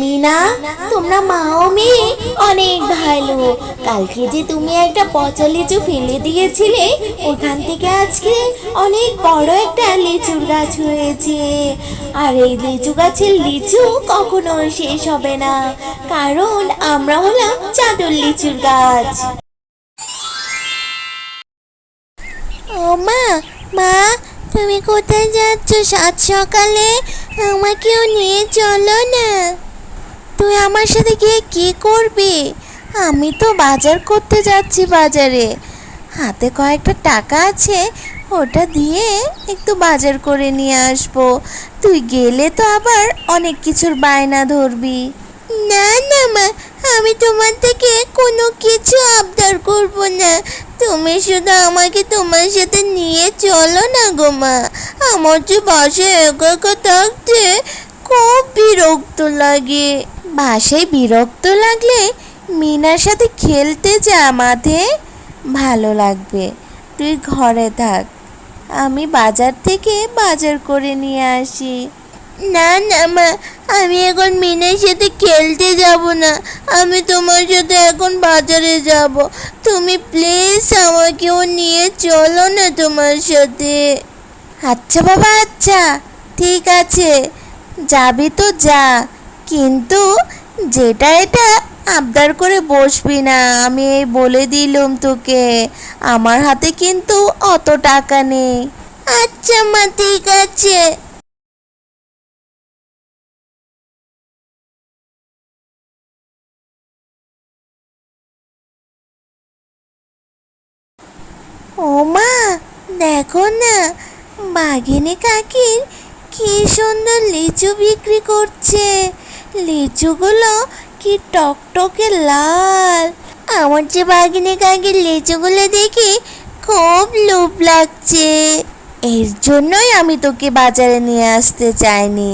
মিনা, তোমরা মা ও মেয়ে অনেক ভালো। কালকে যে তুমি একটা পচা লিচু ফেলে দিয়েছিলে, ওখান থেকে আজকে অনেক বড় একটা লিচুর গাছ হয়েছে। আর এই লিচু গাছের লিচু কখনো শেষ হবে না, কারণ আমরা হলাম চাদর লিচুর গাছ। ও মা মা, তুমি কোথায় যাচ্ছ সাত সকালে? আমাকেও নিয়ে চলো না। তুই আমার সাথে গিয়ে কি করবি? আমি তো বাজার করতে যাচ্ছি বাজারে। হাতে কয়েকটা টাকা আছে, ওটা দিয়ে একটু বাজার করে নিয়ে আসব। তুই গেলে তো আবার অনেক কিছুর বায়না ধরবি। না না, মা, আমি তোমার থেকে কোনো কিছু আবদার করব না। তুমি শুধু আমাকে তোমার সাথে নিয়ে চলো না গো মা। আমার যে একা একা থাকতে খুব বিরক্ত লাগে। বাসায় বিরক্ত লাগলে মিনার সাথে খেলতে যা মাঠে ভালো লাগবে। তুই ঘরে থাক। আমি বাজার থেকে বাজার করে নিয়ে আসি। না না মা। আমি এখন মিনের সাথে খেলতে যাব না। আমি তোমার সাথে এখন বাজারে যাব। তুমি প্লিজ আমাকেও নিয়ে চলো না তোমার সাথে। আচ্ছা বাবা আচ্ছা। ঠিক আছে। যাবি তো যা, কিন্তু যেটা এটা আবদার করে বসবি না, আমি এই বলে দিলুম তোকে, আমার হাতে কিন্তু অত টাকা নেই। আচ্ছা মা, ঠিক আছে। ও মা, দেখো না, বাঘিনী কাকির কি সুন্দর লিচু বিক্রি করছে? লিচুগুলো কি টকটকে লাল। আমার যে বাঘিনী কাকির লিচুগুলো দেখি খুব লোভ লাগছে। এর জন্যই আমি তোকে বাজারে নিয়ে আসতে চাইনি।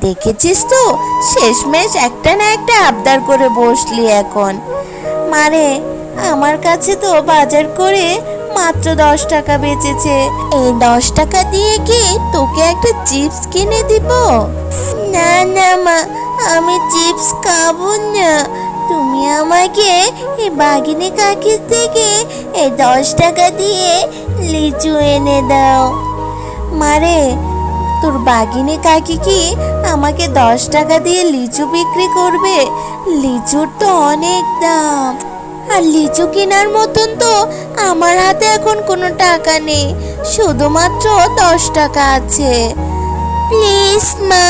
দেখেছিস তো? শেষমেশ একটা না একটা আবদার করে বসলি এখন। মারে, আমার কাছে তো বাজার করে মাত্র দশ টাকা বেঁচেছে। এই দশ টাকা দিয়ে কি তোকে একটা চিপস কিনে দিব? না না, মা, আমি চিপস খাব না। তুমি আমাকে এই বাঘিনী কাকির থেকে এই দশ টাকা দিয়ে লিচু এনে দাও। মারে তোর বাগিনী কাকি কি আমাকে দশ টাকা দিয়ে লিচু বিক্রি করবে? লিচুর তো অনেক দাম। আর লিচু কেনার মতন তো আমার হাতে এখন কোনো টাকা নেই, শুধুমাত্র দশ টাকা আছে। প্লিজ, মা,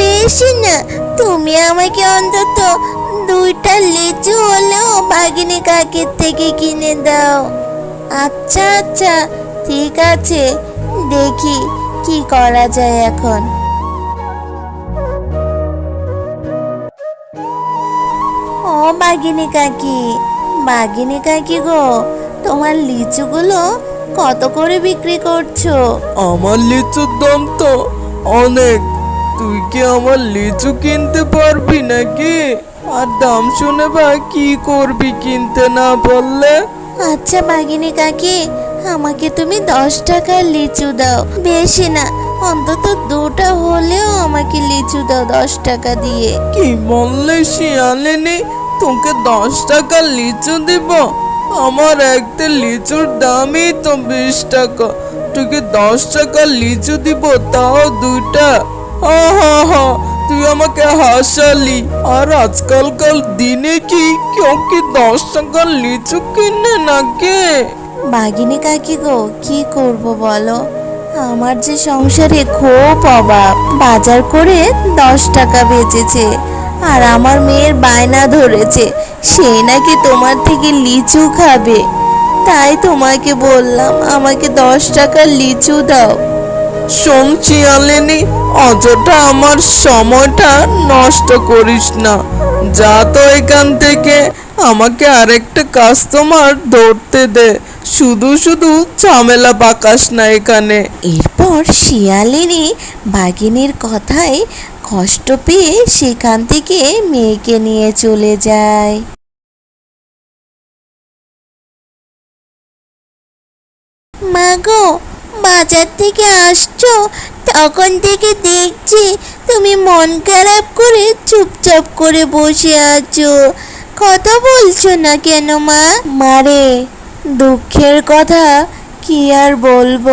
বেশি না, তুমি আমাকে অন্তত দুইটা লিচু হলেও বাগিনী কাকির থেকে কিনে দাও। আচ্ছা আচ্ছা ঠিক আছে, দেখি কি করা যায় এখন। ও বাগিনী কাকি বাগিনী কাকি গো তোমার লিচুগুলো কত করে বিক্রি করছ? আমার লিচুর দাম তো অনেক। তুই কি আমার লিচু কিনতে পারবি নাকি? আর দাম শুনে বা কি করবি কিনতে না বললে? আচ্ছা বাগিনী কাকি আমাকে তুমি দশ টাকার লিচু দাও। বেশি না অন্তত দুটা হলেও আমাকে লিচু দাও দশ টাকা দিয়ে। কি বললে শিয়ালিনি? তোকে দশ টাকা লিচু দিব। আমার একটা লিচুর দামই তো বিশ টাকা। তোকে দশ টাকা লিচু দিব, তাও দুইটা। তুই আমাকে হাসালি। আর আজকালকার দিনে কি কেউ কি দশ টাকার লিচু কিনে নাকি? বাগিনী কাকি গো, কি করব বলো? আমার যে সংসারে খুব অভাব। বাজার করে দশ টাকা বেচেছে। আর আমার মেয়ের বায়না ধরেছে। সে নাকি তোমার থেকে লিচু খাবে। তাই তোমাকে বললাম আমাকে দশ টাকার লিচু দাও। শোন চিয়ালিনি অযথা আমার সময়টা নষ্ট করিস না। যা তো এখান থেকে। আমাকে আরেকটা কাস্টমার ধরতে দে। শুধু শুধু ঝামেলা পাকাস না এখানে। এরপর শিয়ালিনী বাগিনীর কথায় কষ্ট পেয়ে সেখান থেকে মেয়েকে নিয়ে চলে যায়। মাগো বাজার থেকে আসছো? তখন থেকে দেখছি তুমি মন খারাপ করে চুপচাপ করে বসে আছো। কথা বলছো না কেন মা? মারে দুঃখের কথা কি আর বলব?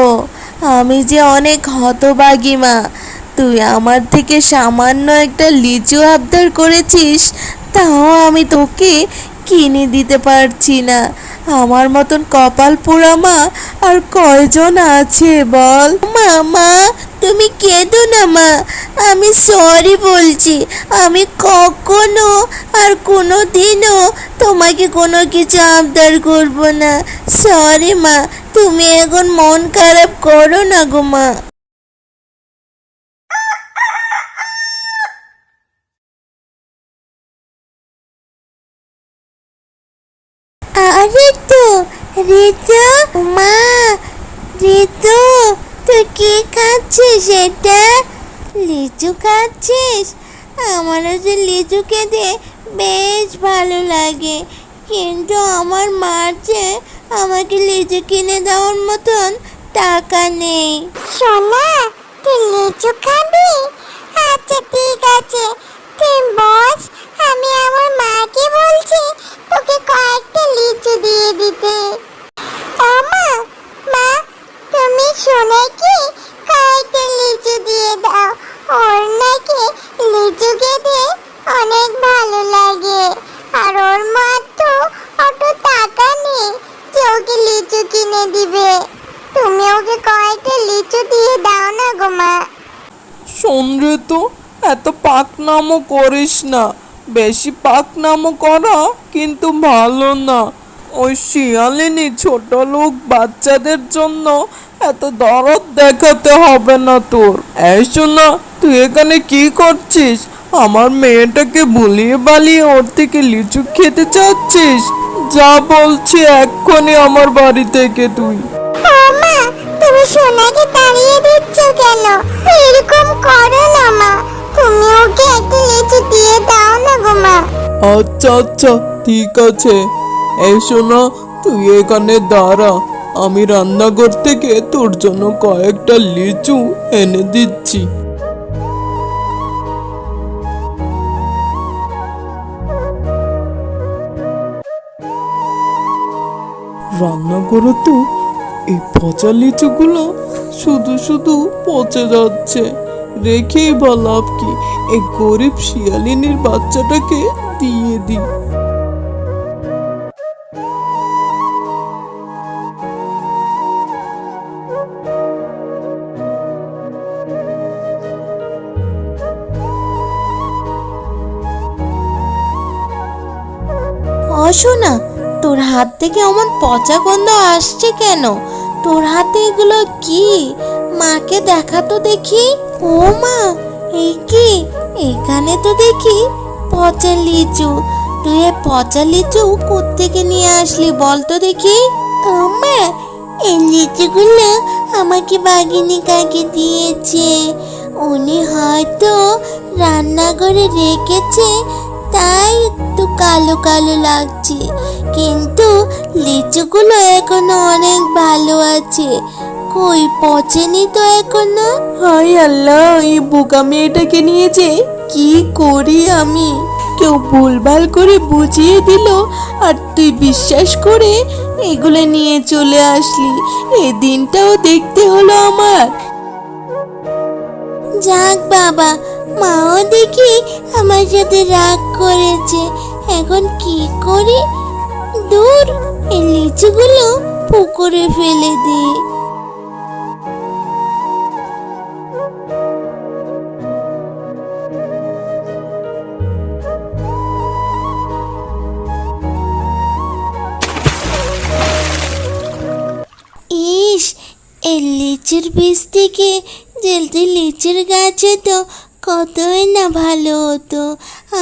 আমি যে অনেক হতবাগী মা। তুই আমার থেকে সামান্য একটা লিচু আবদার করেছিস, তাও আমি তোকে কিনে দিতে পারছি না। আমার মতন কপাল পোড়া মা আর কয়জন আছে বল? মামা তুমি কেঁদো না মা। আমি সরি বলছি। আমি কখনো আর কোনো দিনও তোমাকে কোনো কিছু আবদার করব না। সরি মা, তুমি এখন মন খারাপ করো না গো মা। আরে তো ঋতু, মা, ঋতু, তুই কি খাচ্ছিস এটা? লিচু খাচ্ছিস? আমারও যে লিচু খেতে বেশ ভালো লাগে। কিন্তু আমার মার যে আমাকে লিচু কিনে দেওয়ার মতন টাকা নেই। সোনা, তুই লিচু খাবি? আচ্ছা ঠিক আছে। তুই বস। আমি আমার মাকে বলছি তোকে কয়েকটা লিচু দিয়ে দিতে। আমা মা তুমি সোনাকে কয়েকটা লিচু দিয়ে দাও? ওর নাকি লিচু খেতে অনেক ভালো লাগে। আর ওর মা তো অত টাকা নেই যে ওকে লিচু কিনে দিবে। তুমি ওকে কয়েকটা লিচু দিয়ে দাও না গো মা। শোন তো এত পাকনামও করিস না। বেশি পাকনামও করা, কিন্তু ভালো না। ওই শিয়ালিনী ছোট লোক বাচ্চাদের জন্য এত দরদ দেখাতে হবে না তোর। এই শোনা তুই এখানে কি করছিস? আমার মেয়েটাকে ভুলিয়ে বালিয়ে ওর থেকে লিচু খেতে চাচ্ছিস? যা বলছি এক্ষুনি আমার বাড়ি থেকে তুই। আচ্ছা আচ্ছা ঠিক আছে। এই শোনা, তুই এখানে দাঁড়া। আমি রান্নাঘর থেকে তোর জন্য কয়েকটা লিচু এনে দিচ্ছি। রান্নাঘরে তো এই পচা লিচুগুলো শুধু শুধু পচে যাচ্ছে। রেখেই বা লাভ কি? এই গরিব শিয়ালিনীর বাচ্চাটাকে দিয়ে দিই অশোনা তোর হাত থেকে অমন পচা গন্ধ আসছে কেন? তোর হাতে এগুলো কি? মাকে দেখা তো দেখি। ও মা এই কি? এখানে তো দেখি পচা লিচু তুই এ পচা লিচু কোত্থেকে নিয়ে আসলি বল তো দেখি? মা এই লিচুগুলো আমাকে বাগিনী কাকে দিয়েছে। উনি হয়তো রান্নাঘরে রেখেছে তাই একটু কালো কালো লাগছে। কিন্তু লিচুগুলো এখনও অনেক ভালো আছে। কই পচেনি তো এখনও? হাই আল্লাহ এই বোকা মেয়েটাকে নিয়েছে। কি করি আমি? কেউ ভুলভাল করে বুঝিয়ে দিল, আর তুই বিশ্বাস করে এগুলো নিয়ে চলে আসলি। এই দিনটাও দেখতে হলো আমার। যাক বাবা, মাও দেখি আমার সাথে রাগ করেছে। এখন কি করি? দূর, এই লিচুগুলো পুকুরে ফেলে দিই লিচুর বীজ থেকে জলদি লিচুর গাছে তো কতই না ভালো হতো।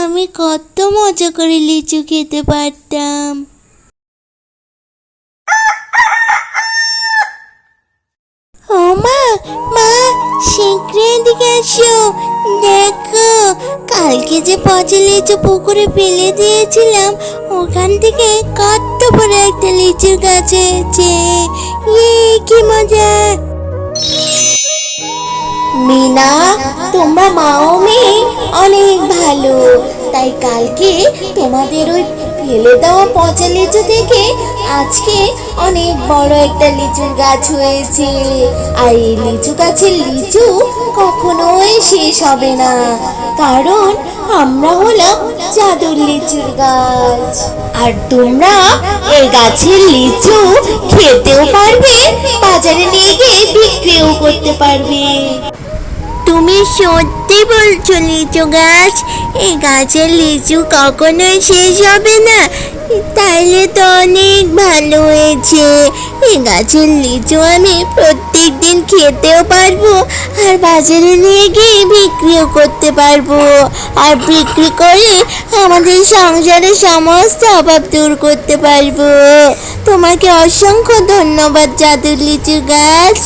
আমি কত মজা করে লিচু খেতে পারতাম। ও মা মা শীঘ্রই এদিকে এসো। দেখো, কালকে যে পচে লিচু পুকুরে ফেলে দিয়েছিলাম, ওখান থেকে কত বড় একটা লিচুর গাছ হয়েছে। ইয়ে কি মজা। মিনা তোমরা মা ও মেয়ে অনেক ভালো। তাই কালকে তোমাদের ওই ফেলে দেওয়া পচা লিচু থেকে আজকে অনেক বড় একটা লিচুর গাছ হয়েছে। আর এই লিচু গাছের লিচু কখনোই শেষ হবে না, কারণ আমরা হলাম জাদুর লিচুর গাছ। আর তোমরা এই গাছের লিচু খেতেও পারবে, বাজারে নিয়ে গিয়ে বিক্রিও করতে পারবে। তুমি সত্যি বলছো, লিচু গাছ? এই গাছের লিচু কখনোই শেষ হবে না। তাইলে তো অনেক ভালো হয়েছে। এই গাছের লিচু আমি প্রত্যেক দিন খেতেও পারব আর বাজারে নিয়ে গিয়ে বিক্রিও করতে পারব। আর বিক্রি করে আমাদের সংসারের সমস্ত অভাব দূর করতে পারব। তোমাকে অসংখ্য ধন্যবাদ, জাদুর লিচু গাছ।